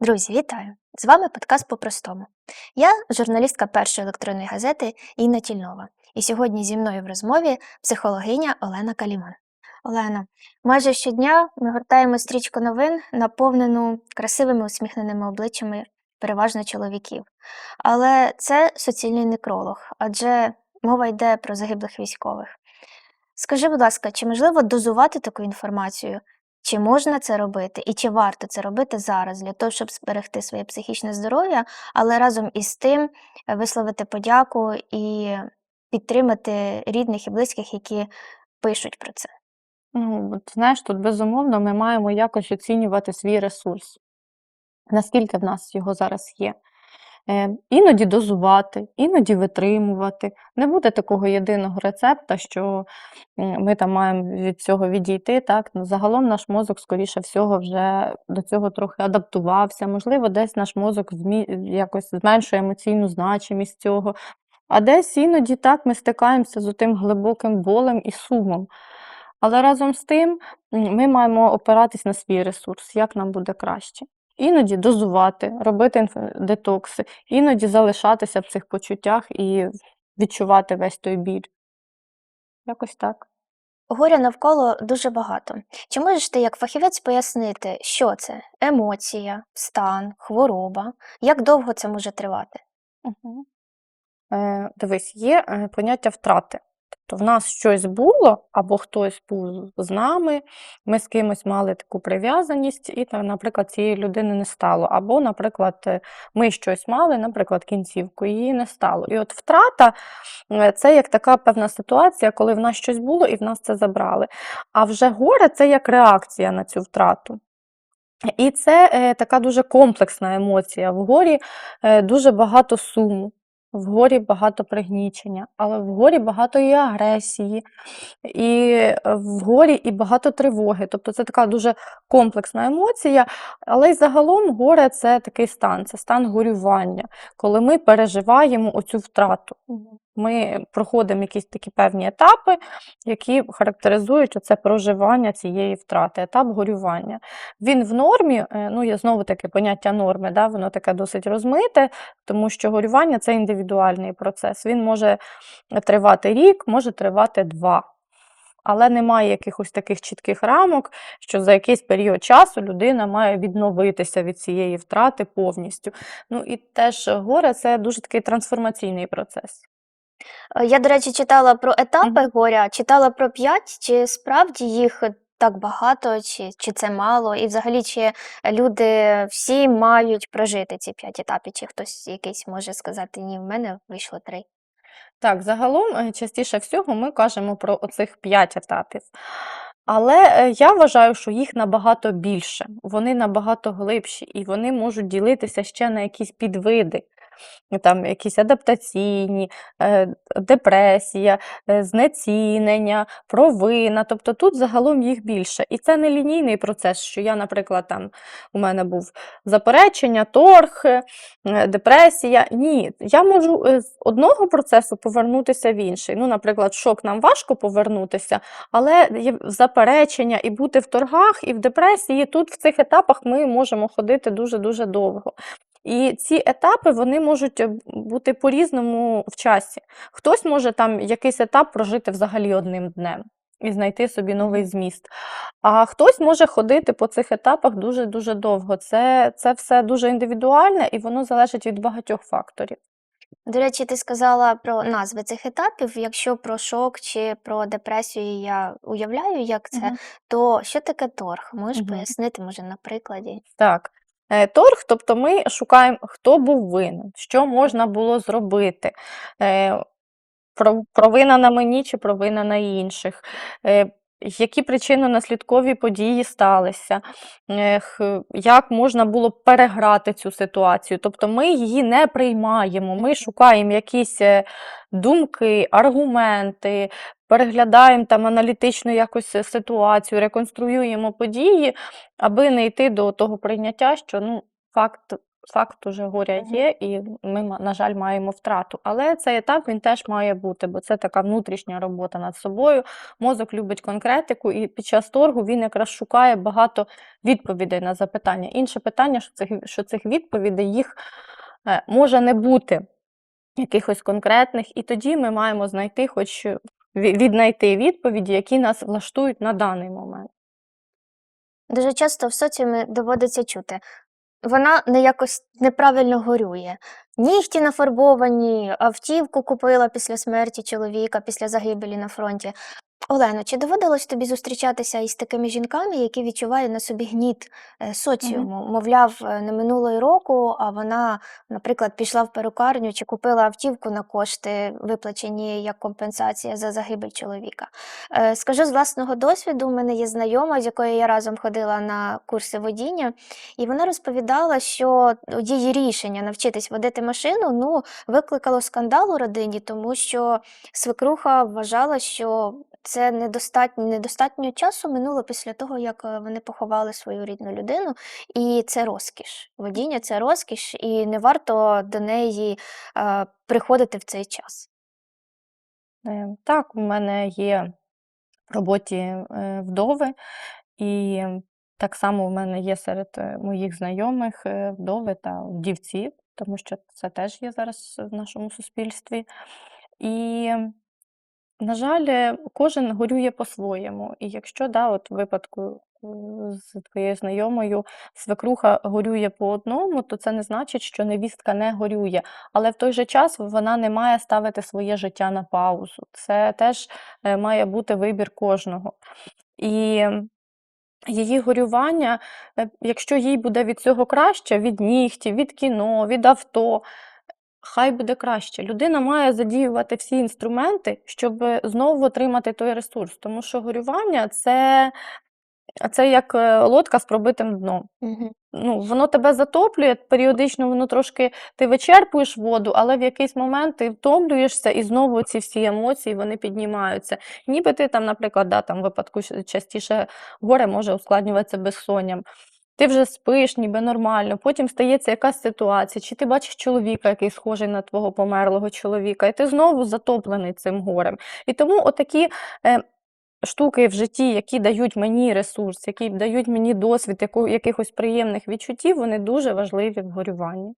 Друзі, вітаю! З вами подкаст по-простому. Я журналістка першої електронної газети Інна Тільнова. І сьогодні зі мною в розмові психологиня Олена Каліман. Олена, майже щодня ми гортаємо стрічку новин, наповнену красивими усміхненими обличчями переважно чоловіків. Але це суцільний некролог, адже мова йде про загиблих військових. Скажи, будь ласка, чи можливо дозувати таку інформацію? Чи можна це робити, і чи варто це робити зараз для того, щоб зберегти своє психічне здоров'я, але разом із тим е, висловити подяку і підтримати рідних і близьких, які пишуть про це? Ну, знаєш, тут безумовно ми маємо якось оцінювати свій ресурс, наскільки в нас його зараз є. Е, іноді дозувати, іноді витримувати. Не буде такого єдиного рецепта, що ми там маємо від цього відійти. Так? Ну, загалом наш мозок, скоріше всього, вже до цього трохи адаптувався. Можливо, десь наш мозок змі... якось зменшує емоційну значимість цього. А десь іноді так ми стикаємося з тим глибоким болем і сумом. Але разом з тим ми маємо опиратись на свій ресурс, як нам буде краще. Іноді дозувати, робити детокси, іноді залишатися в цих почуттях і відчувати весь той біль. Якось так. Горя навколо дуже багато. Чи можеш ти як фахівець пояснити, що це емоція, стан, хвороба, як довго це може тривати? Угу. Е, дивись, є е, поняття втрати. Тобто в нас щось було, або хтось був з нами, ми з кимось мали таку прив'язаність, і, наприклад, цієї людини не стало. Або, наприклад, е, ми щось мали, наприклад, кінцівку, її не стало. І от втрата е, це як така певна ситуація, коли в нас щось було і в нас це забрали. А вже горе це як реакція на цю втрату. І це е, така дуже комплексна емоція. В горі дуже багато суму, в горі багато пригнічення, але в горі багато і агресії, і е, горі і багато тривоги. Тобто це така дуже комплексна емоція, але й загалом горе це такий стан, це стан горювання, коли ми переживаємо оцю втрату. Ми проходимо якісь такі певні етапи, які характеризують оце проживання цієї втрати, етап горювання. Він в нормі, е, ну є знову таке поняття норми, да, воно таке досить розмите, тому що горювання це індивідуальний процес. Він може тривати рік, може тривати два. Але немає якихось таких чітких рамок, що за якийсь період часу людина має відновитися від цієї втрати повністю. Ну і теж горе це дуже такий трансформаційний процес. Е, Я, до речі, читала про етапи горя, читала про п'ять, чи справді їх так багато, чи, чи це мало, і взагалі чи люди всі мають прожити ці п'ять етапів, чи хтось якийсь може сказати, ні, в мене вийшло три. Так, загалом е, частіше всього ми кажемо про оцих 5 етапів. Але е, я вважаю, що їх набагато більше, вони набагато глибші, і вони можуть ділитися ще на якісь підвиди. Ну, Там якісь адаптаційні, е, депресія, е, знецінення, провина. Тобто тут загалом їх більше. І це не лінійний процес, що я, наприклад, там у мене був заперечення, торг, е, депресія. Ні, я можу е, з одного процесу повернутися в інший. Ну, наприклад, шок нам важко повернутися, але заперечення і бути в торгах, і в депресії. Тут в цих етапах ми можемо ходити дуже-дуже довго. І ці етапи вони можуть е, бути по-різному в часі. Хтось може там якийсь етап прожити взагалі одним днем і знайти собі новий зміст. А хтось може ходити по цих етапах дуже-дуже довго. Це, це все дуже індивідуальне і воно залежить від багатьох факторів. До речі, ти сказала про назви цих етапів. Якщо про шок чи про депресію я уявляю, як це, Мгм. то що таке торг? Можеш Мгм. пояснити, може, на прикладі? Так. Е, Торг, тобто ми шукаємо, хто був винен, що можна було зробити. Е, Провина на мені чи провина на інших. Е, Які причинно-наслідкові події сталися, як можна було переграти цю ситуацію. Тобто ми її не приймаємо, ми шукаємо якісь думки, аргументи, переглядаємо там аналітично якось е, ситуацію, реконструюємо події, аби не йти до того прийняття, що ну, факт факт уже горя є, і ми, на жаль, маємо втрату. Але цей етап він теж має бути, бо це така внутрішня робота над собою. Мозок любить конкретику, і під час торгу він якраз шукає багато відповідей на запитання. Інше питання, що цих, що цих відповідей їх е, може не бути якихось конкретних, і тоді ми маємо знайти, хоч віднайти відповіді, які нас влаштують на даний момент. Дуже часто в соціумі доводиться чути. Вона не якось неправильно горює. Нігті нафарбовані, автівку купила після смерті чоловіка, після загибелі на фронті. Олено, чи доводилось тобі зустрічатися із такими жінками, які відчувають на собі гніт е, соціуму? Мовляв, е, не минуло й року, а вона, наприклад, пішла в перукарню чи купила автівку на кошти, виплачені як компенсація за загибель чоловіка. Е, Скажу з власного досвіду, у мене є знайома, з якою я разом ходила на курси водіння, і вона розповідала, що її рішення навчитись водити машину ну, викликало скандал у родині, тому що свекруха вважала, що це недостатньо, недостатньо часу минуло після того, як е, вони поховали свою рідну людину, і це розкіш. Водіння це розкіш, і не варто до неї е, приходити в цей час. Е, Так, у мене є в роботі е, вдови, і так само в мене є серед моїх знайомих вдови та вдівці, тому що це теж є зараз в нашому суспільстві. І, на жаль, кожен горює по-своєму. І якщо да, от в випадку е, з твоєю знайомою свекруха горює по одному, то це не значить, що невістка не горює. Але в той же час вона не має ставити своє життя на паузу. Це теж е, має бути вибір кожного. І її горювання, е, якщо їй буде від цього краще, від нігтів, від кіно, від авто, хай буде краще. Людина має задіювати всі інструменти, щоб знову отримати той ресурс. Тому що горювання це, це як е, лодка з пробитим дном Угу. ну, воно тебе затоплює, періодично воно трошки ти вичерпуєш воду, але в якийсь момент ти втомлюєшся, і знову ці всі емоції вони піднімаються. Ніби ти там, наприклад, да, там в випадку частіше горе може ускладнюватися безсонням. Ти вже спиш, ніби нормально, потім стається якась ситуація, чи ти бачиш чоловіка, який схожий на твого померлого чоловіка, і ти знову затоплений цим горем. І тому отакі е, штуки в житті, які дають мені ресурс, які дають мені досвід яку, якихось приємних відчуттів, вони дуже важливі в горюванні.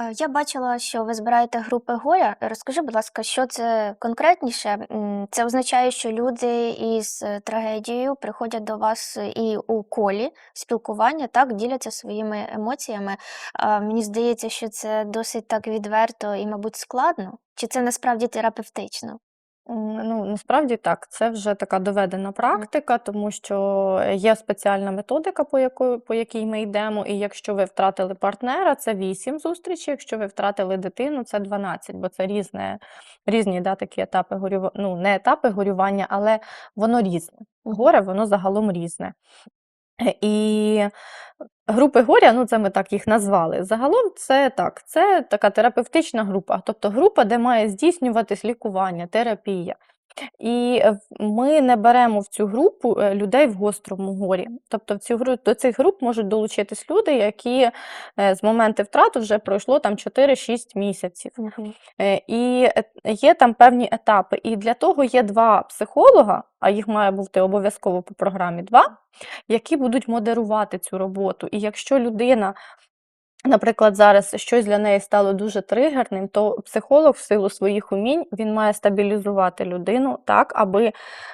Е, Я бачила, що ви збираєте групи горя. Розкажи, будь ласка, що це конкретніше? Це означає, що люди із е, трагедією приходять до вас і у колі спілкування, так, діляться своїми емоціями. Мені здається, що це досить так відверто і, мабуть, складно. Чи це насправді терапевтично? Ну, насправді так, це вже така доведена практика, тому що є спеціальна методика, по якої, по якій ми йдемо. І якщо ви втратили партнера, це 8 зустрічей. Якщо ви втратили дитину, це 12, бо це різне, різні да, такі етапи горювання, ну не етапи горювання, але воно різне. Горе, воно загалом різне. Е, І групи горя, ну це ми так їх назвали. Загалом це так, це така терапевтична група, тобто група, де має здійснюватись лікування, терапія. І е, ми не беремо в цю групу е, людей в гострому горі. Тобто в цю до цих груп можуть долучитись люди, які е, з моменту втрати вже пройшло там 4-6 місяців. Е, І є там певні етапи. І для того є два психолога, а їх має бути обов'язково по програмі два, які будуть модерувати цю роботу. І якщо людина, наприклад, зараз щось для неї стало дуже тригерним, то психолог в силу своїх умінь він має стабілізувати людину так, аби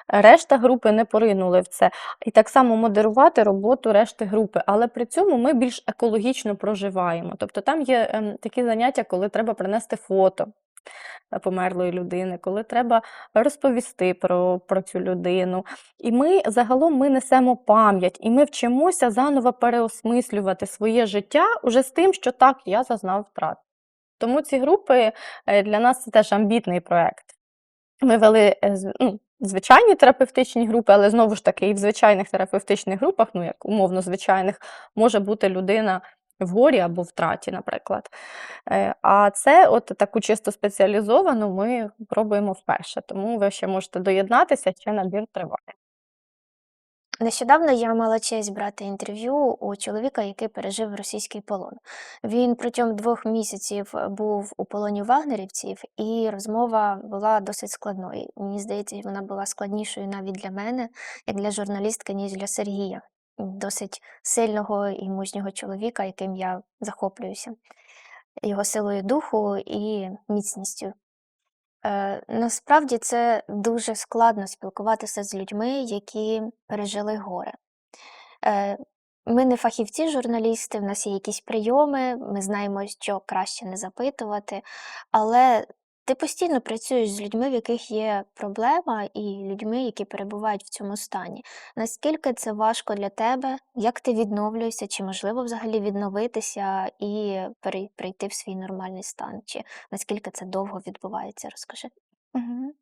решта групи не поринули в це. І так само модерувати роботу решти групи. Але при цьому ми більш екологічно проживаємо. Тобто там є ем, такі заняття, коли треба принести фото померлої людини, коли треба розповісти про, про цю людину. І ми загалом ми несемо пам'ять, і ми вчимося заново переосмислювати своє життя уже з тим, що так, я зазнав втрат. Тому ці групи е, для нас це теж амбітний проєкт. Ми вели е, ну, звичайні терапевтичні групи, але знову ж таки, і в звичайних терапевтичних групах, ну як умовно звичайних, може бути людина в горі або втраті, наприклад. Е, А це от таку чисто спеціалізовану ми пробуємо вперше. Тому ви ще можете доєднатися, ще набір триває. Нещодавно я мала честь брати інтерв'ю у чоловіка, який пережив російський полон. Він протягом двох місяців був у полоні вагнерівців, і розмова була досить складною. Мені здається, вона була складнішою навіть для мене, як для журналістки, ніж для Сергія, досить сильного і мужнього чоловіка, яким я захоплююся, його силою духу і міцністю. Е, насправді це дуже складно спілкуватися з людьми, які пережили горе. Е, ми не фахівці журналісти, в нас є якісь прийоми, ми знаємо, що краще не запитувати, але ти постійно працюєш з людьми, в яких є проблема, і людьми, які перебувають в цьому стані. Наскільки це важко для тебе? Як ти відновлюєшся? Чи можливо взагалі відновитися і перейти в свій нормальний стан? Чи наскільки це довго відбувається? Розкажи. Мгм.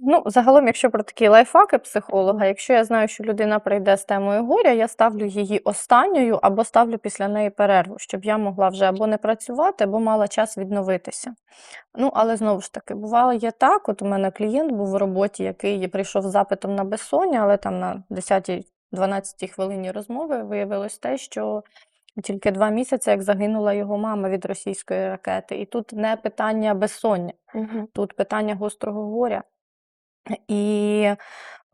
Ну, загалом, якщо про такі лайфхаки психолога, якщо я знаю, що людина прийде з темою горя, я ставлю її останньою або ставлю після неї перерву, щоб я могла вже або не працювати, або мала час відновитися. Ну, але знову ж таки, бувало є так. От у мене клієнт був в роботі, який прийшов з запитом на безсоння, але там на 10-12 хвилині розмови виявилось те, що тільки два місяці, як загинула його мама від російської ракети. І тут не питання безсоння, Угу. тут питання гострого горя. І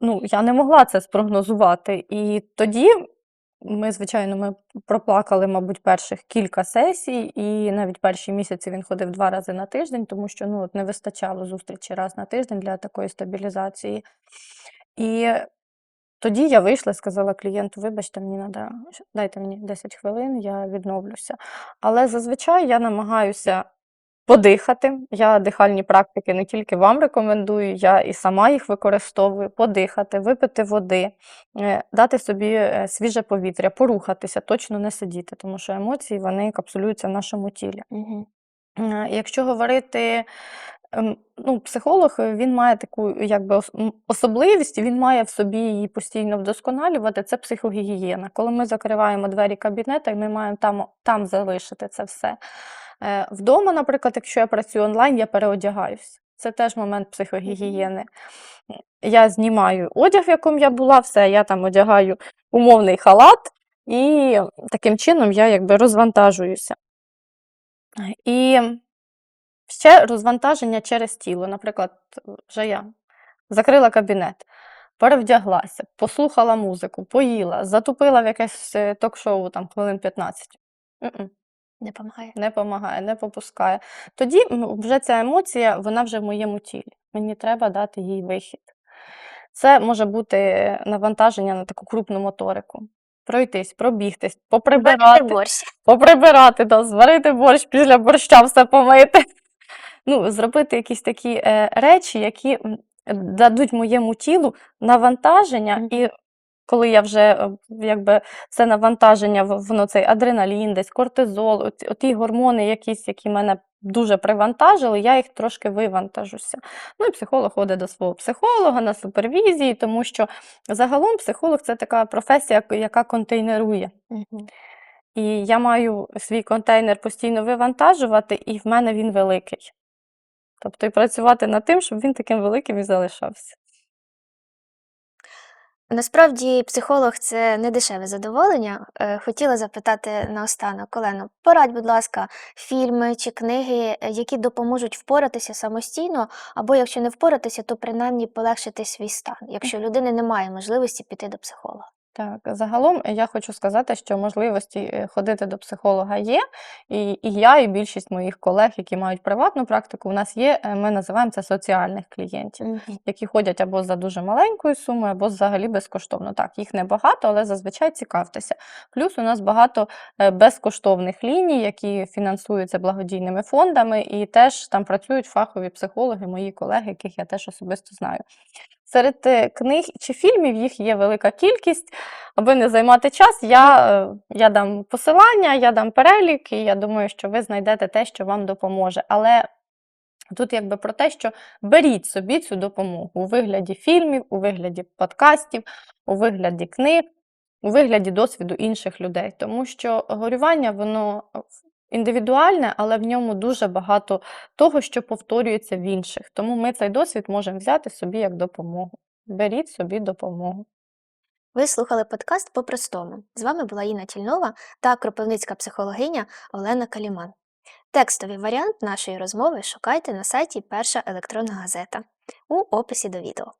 ну, я не могла це спрогнозувати. І тоді ми, звичайно, ми проплакали, мабуть, перших кілька сесій, і навіть перші місяці він ходив два рази на тиждень, тому що ну, от не вистачало зустрічі раз на тиждень для такої стабілізації. І тоді я вийшла сказала клієнту: вибачте, мені надо, дайте мені 10 хвилин, я відновлюся. Але зазвичай я намагаюся подихати. Я дихальні практики не тільки вам рекомендую, я і сама їх використовую. Подихати, випити води, е, дати собі е, свіже повітря, порухатися, точно не сидіти, тому що емоції вони капсулюються в нашому тілі. Угу. Якщо говорити, ем, ну, психолог він має таку якби особливість, він має в собі її постійно вдосконалювати. Це психогігієна. Коли ми закриваємо двері кабінету, і ми маємо там, там залишити це все. Е, Вдома, наприклад, якщо я працюю онлайн, я переодягаюся. Це теж момент психогігієни. Я знімаю одяг, в якому я була, все, я там одягаю умовний халат, і таким чином я якби розвантажуюся. І ще розвантаження через тіло. Наприклад, вже я закрила кабінет, перевдяглася, послухала музику, поїла, затупила в якесь е, ток-шоу там хвилин 15. М-м, Не допомагає. Не допомагає, не попускає. Тоді вже ця емоція, вона вже в моєму тілі. Мені треба дати їй вихід. Це може бути навантаження на таку крупну моторику. Пройтись, пробігтись, поприбирати. борщ. Поприбирати, да, зварити борщ, після борща все помити. Ну, зробити якісь такі е, речі, які дадуть моєму тілу навантаження, Мгм. і коли я вже е, якби це навантаження, воно цей адреналін, десь кортизол, оті, оті гормони, якісь, які мене дуже привантажили, я їх трошки вивантажуся. Ну і психолог ходить до свого психолога на супервізії, тому що загалом психолог це така професія, яка контейнерує. Угу. І я маю свій контейнер постійно вивантажувати, і в мене він великий. Тобто і працювати над тим, щоб він таким великим і залишався. Насправді, психолог це не дешеве задоволення. Е, Хотіла запитати наостанок, Олено, порадь, будь ласка, фільми чи книги, е, які допоможуть впоратися самостійно, або якщо не впоратися, то принаймні полегшити свій стан, якщо людини немає можливості піти до психолога. Так, загалом я хочу сказати, що можливості е, ходити до психолога є, і, і я, і більшість моїх колег, які мають приватну практику, у нас є, е, ми називаємо це соціальних клієнтів. Мгм. які ходять або за дуже маленькою сумою, або взагалі безкоштовно. Так, їх небагато, але зазвичай цікавтеся. Плюс у нас багато е, безкоштовних ліній, які фінансуються благодійними фондами, і теж там працюють фахові психологи, мої колеги, яких я теж особисто знаю. Серед е, книг чи фільмів їх є велика кількість. Аби не займати час, я, е, я дам посилання, я дам перелік, і я думаю, що ви знайдете те, що вам допоможе. Але Тут якби про те, що беріть собі цю допомогу у вигляді фільмів, у вигляді подкастів, у вигляді книг, у вигляді досвіду інших людей. Тому що горювання, воно е, індивідуальне, але в ньому дуже багато того, що повторюється в інших. Тому ми цей досвід можемо взяти собі як допомогу. беріть собі допомогу. Ви слухали подкаст по-простому. З вами була Інна Тільнова та кропивницька психологиня Олена Каліман. Текстовий варіант нашої розмови шукайте на сайті Перша електронна газета у описі до відео.